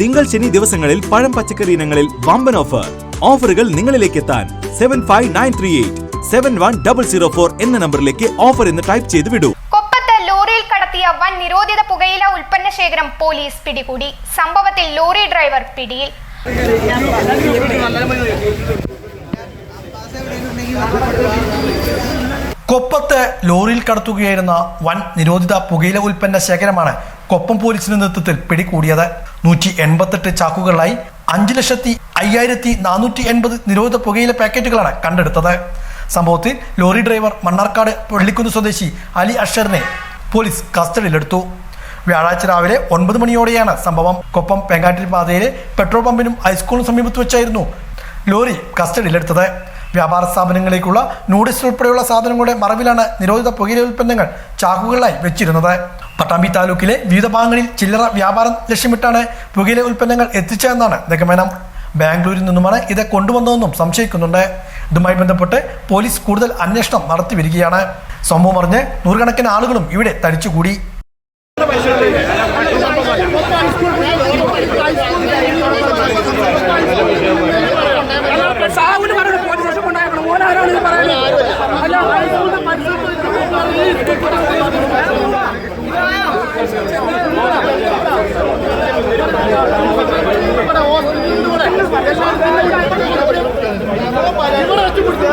തിങ്കൾ ശനി ദിവസങ്ങളിൽ പഴം പച്ചക്കറി ഇനങ്ങളിൽ വമ്പൻ ഓഫർ ഓഫറുകൾ നിങ്ങളിലേക്ക് എത്താൻ seven five nine three eight seven one double zero four എന്ന നമ്പറിലേക്ക് ഓഫർ എന്ന് ടൈപ്പ് ചെയ്ത് വിടൂ. കൊപ്പത്ത് ലോറിയിൽ കടത്തിയ വൻ നിരോധിത പുകയില ഉൽപ്പന്ന ശേഖരം പോലീസ് പിടികൂടി. സംഭവത്തിൽ ലോറി ഡ്രൈവർ പിടിയിൽ. കൊപ്പത്ത് ലോറിയിൽ കടത്തുകയായിരുന്ന വൻ നിരോധിത പുകയില ഉൽപ്പന്ന ശേഖരമാണ് കൊപ്പം പോലീസിന്റെ നേതൃത്വത്തിൽ പിടികൂടിയത്. നൂറ്റി എൺപത്തെട്ട് ചാക്കുകളായി അഞ്ചു ലക്ഷത്തി അയ്യായിരത്തി നാനൂറ്റി എൺപത് നിരോധിത പുകയില പാക്കറ്റുകളാണ് കണ്ടെടുത്തത്. സംഭവത്തിൽ ലോറി ഡ്രൈവർ മണ്ണാർക്കാട് പള്ളിക്കുന്ന് സ്വദേശി അലി അഷറിനെ പോലീസ് കസ്റ്റഡിയിലെടുത്തു. വ്യാഴാഴ്ച രാവിലെ ഒൻപത് മണിയോടെയാണ് സംഭവം. കൊപ്പം പെങ്കാട്ടിൽ പാതയിലെ പെട്രോൾ പമ്പിനും ഹൈസ്കൂളിനും സമീപത്ത് വെച്ചായിരുന്നു ലോറി കസ്റ്റഡിയിലെടുത്തത്. വ്യാപാര സ്ഥാപനങ്ങളിലേക്കുള്ള നൂഡിൽസ് ഉൾപ്പെടെയുള്ള സാധനങ്ങളുടെ മറവിലാണ് നിരോധിത പുകയില ഉൽപ്പന്നങ്ങൾ ചാക്കുകളിലായി വെച്ചിരുന്നത്. പട്ടാമ്പി താലൂക്കിലെ വിവിധ ഭാഗങ്ങളിൽ ചില്ലറ വ്യാപാരം ലക്ഷ്യമിട്ടാണ് പുകയിലെ ഉൽപ്പന്നങ്ങൾ എത്തിച്ചതെന്നാണ് നിഗമനം ബാംഗ്ലൂരിൽ നിന്നുമാണ് ഇത് കൊണ്ടുവന്നതെന്നും സംശയിക്കുന്നുണ്ട് ഇതുമായി ബന്ധപ്പെട്ട് പോലീസ് കൂടുതൽ അന്വേഷണം നടത്തി വരികയാണ് സംഭവം അറിഞ്ഞ് നൂറുകണക്കിന് ആളുകളും ഇവിടെ തടിച്ചുകൂടി ഇവിടെ വെച്ച് പിടിച്ചു